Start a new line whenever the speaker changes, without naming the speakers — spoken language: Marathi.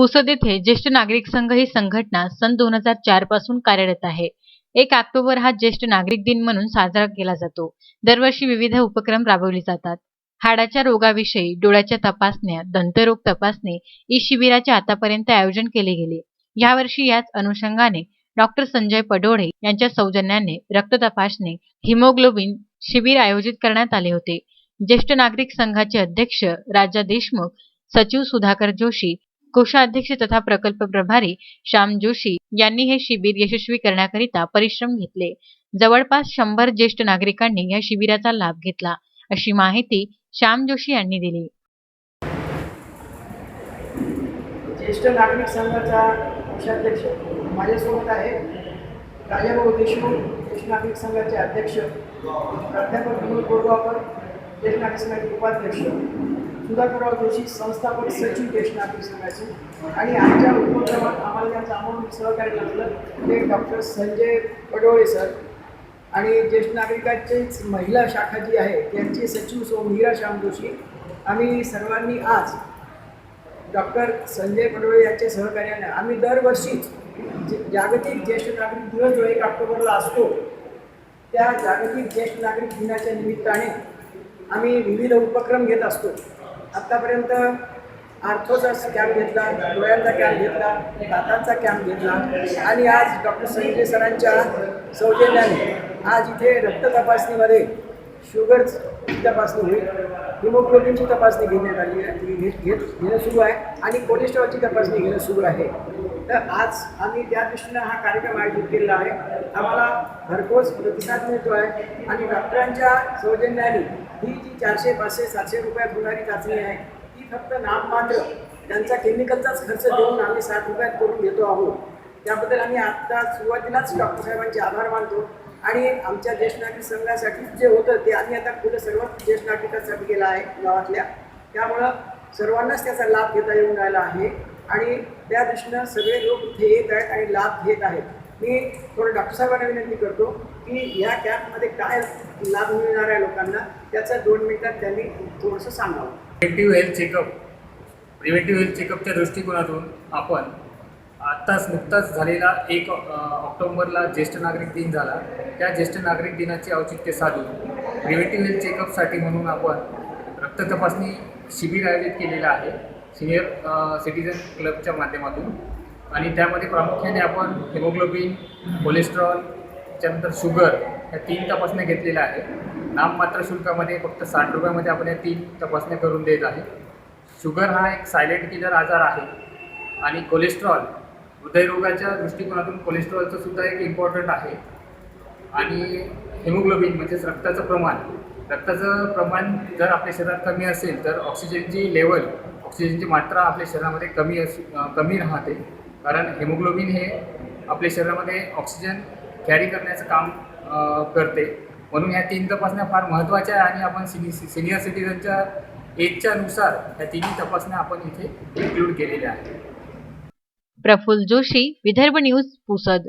पुसद येथे ज्येष्ठ नागरिक संघ ही संघटना सन दोन हजार चारपासून कार्यरत आहे. एक ऑक्टोबर हा ज्येष्ठ नागरिक दिन म्हणून साजरा केला जातो. दरवर्षी विविध उपक्रम राबवले जातात. हाडाच्या रोगाविषयी डोळ्याच्या तपासण्या दंतरोग तपासणी ई शिबिराचे आतापर्यंत आयोजन केले गेले. यावर्षी याच अनुषंगाने डॉक्टर संजय पडोळे यांच्या सौजन्याने रक्त तपासणी हिमोग्लोबिन शिबिर आयोजित करण्यात आले होते. ज्येष्ठ नागरिक संघाचे अध्यक्ष राजा देशमुख सचिव सुधाकर जोशी कोषाध्यक्ष तथा प्रकल्प प्रभारी श्याम जोशी यांनी हे शिबिर यशस्वी करण्याकरिता परिश्रम घेतले. जवळपास शंभर ज्येष्ठ नागरिकांनी या शिबिराचा लाभ घेतला अशी माहिती श्याम जोशी यांनी दिली.
ज्येष्ठ नागरिक संघाचा कोषाध्यक्ष माझ्यासोबत आहे. राजाभाऊ देशमुख ज्येष्ठ नागरिक संघाचे अध्यक्ष प्राध्यापक विनोद बोरगावकर ज्येष्ठ नागरिक उपाध्यक्ष सुधाकरराव जोशी संस्थापक सचिव ज्येष्ठ नागरिक संघाचे आणि आमच्या उपक्रमात आम्हाला त्यांचं अमोल सहकार्य लागलं ते डॉक्टर संजय पडोळे सर आणि ज्येष्ठ नागरिकांचीच महिला शाखा जी आहे त्यांचे सचिव सो मीरा श्याम जोशी. आम्ही सर्वांनी आज डॉक्टर संजय पडोळे यांच्या सहकार्याने आम्ही दरवर्षीच जे- जागतिक ज्येष्ठ नागरिक दिवस जो एक ऑक्टोबरला असतो त्या जागतिक ज्येष्ठ नागरिक दिनाच्या निमित्ताने आम्ही विविध उपक्रम घेत असतो. आत्तापर्यंत आर्थोचा कॅम्प घेतला डोळ्यांचा कॅम्प घेतला दातांचा कॅम्प घेतला आणि आज डॉक्टर संजय सरांच्या सौजन्याने आज इथे रक्त तपासणीमध्ये शुगरची तपासणी होईल हिमोग्लोबिनची तपासणी घेण्यात आली आहे घेत घेत घेणं सुरू आहे आणि कोलेस्ट्रॉलची तपासणी घेणं सुरू आहे. तर आज आम्ही त्या दृष्टीनं हा कार्यक्रम आयोजित केलेला आहे आम्हाला भरघोस प्रतिसाद मिळतो आहे आणि डॉक्टरांच्या सौजन्याने ही जी चारशे पाचशे सातशे रुपयात होणारी चाचणी आहे ती फक्त नाममात्र त्यांचा केमिकलचाच खर्च देऊन आम्ही साठ रुपयात करून घेतो आहोत. त्याबद्दल आम्ही आत्ता सुरुवातीलाच डॉक्टर साहेबांचे आभार मानतो आणि आमच्या ज्येष्ठ नागरिक संघासाठी जे होतं ते आम्ही आता खुलं सर्व ज्येष्ठ नागरिकांसाठी केलं आहे गावातल्या. त्यामुळं सर्वांनाच त्याचा लाभ घेता येऊन राहिला आहे. आणि त्या दृष्टीनं सगळे लोक इथे येत आहेत आणि लाभ घेत आहेत. मी थोडं डॉक्टर साहेबांना विनंती करतो की या कॅम्पमध्ये काय लाभ मिळणार आहे लोकांना त्याचं दोन मिनिटात त्यांनी थोडंसं सांगावं.
Preventive health checkup preventive health चेकअपच्या दृष्टिकोनातून आपण आत्ताच नुकताच झालेला एक ऑक्टोंबरला ज्येष्ठ नागरिक दिन झाला. त्या ज्येष्ठ नागरिक दिनाचे औचित्य साधून प्रिव्हेंटिव्ह हेल्थ चेकअपसाठी म्हणून आपण रक्त तपासणी शिबिर आयोजित केलेलं आहे. सिनियर सिटीजन क्लबच्या माध्यमातून. आणि त्यामध्ये प्रामुख्याने आपण हिमोग्लोबिन कोलेस्ट्रॉल त्यानंतर शुगर या तीन तपासण्या घेतलेल्या आहेत. नाममात्र शुल्कामध्ये फक्त साठ रुपयामध्ये आपण या तीन तपासण्या करून देत आहे. शुगर हा एक सायलेंट किलर आजार आहे. आणि कोलेस्ट्रॉल हृदयरोगाच्या दृष्टिकोनातून कोलेस्ट्रॉलचं सुद्धा एक इम्पॉर्टंट आहे. आणि हिमोग्लोबिन म्हणजेच रक्ताचं प्रमाण रक्ताचं प्रमाण जर आपल्या शरीरात कमी असेल तर ऑक्सिजनची लेवल ऑक्सिजनची मात्रा आपल्या शरीरामध्ये कमी अस कमी राहते. कारण हेमोग्लोबिन हे आपल्या शरीरामध्ये ऑक्सिजन कॅरी करण्याचं काम करते. म्हणून ह्या तीन तपासण्या फार महत्त्वाच्या आहे आणि आपण सिनि सिनियर सिटीजनच्या एजच्या नुसार ह्या तिन्ही तपासण्या आपण इथे इन्क्लूड केलेल्या आहेत.
प्रफुल्ल जोशी विदर्भ न्यूज पुसद.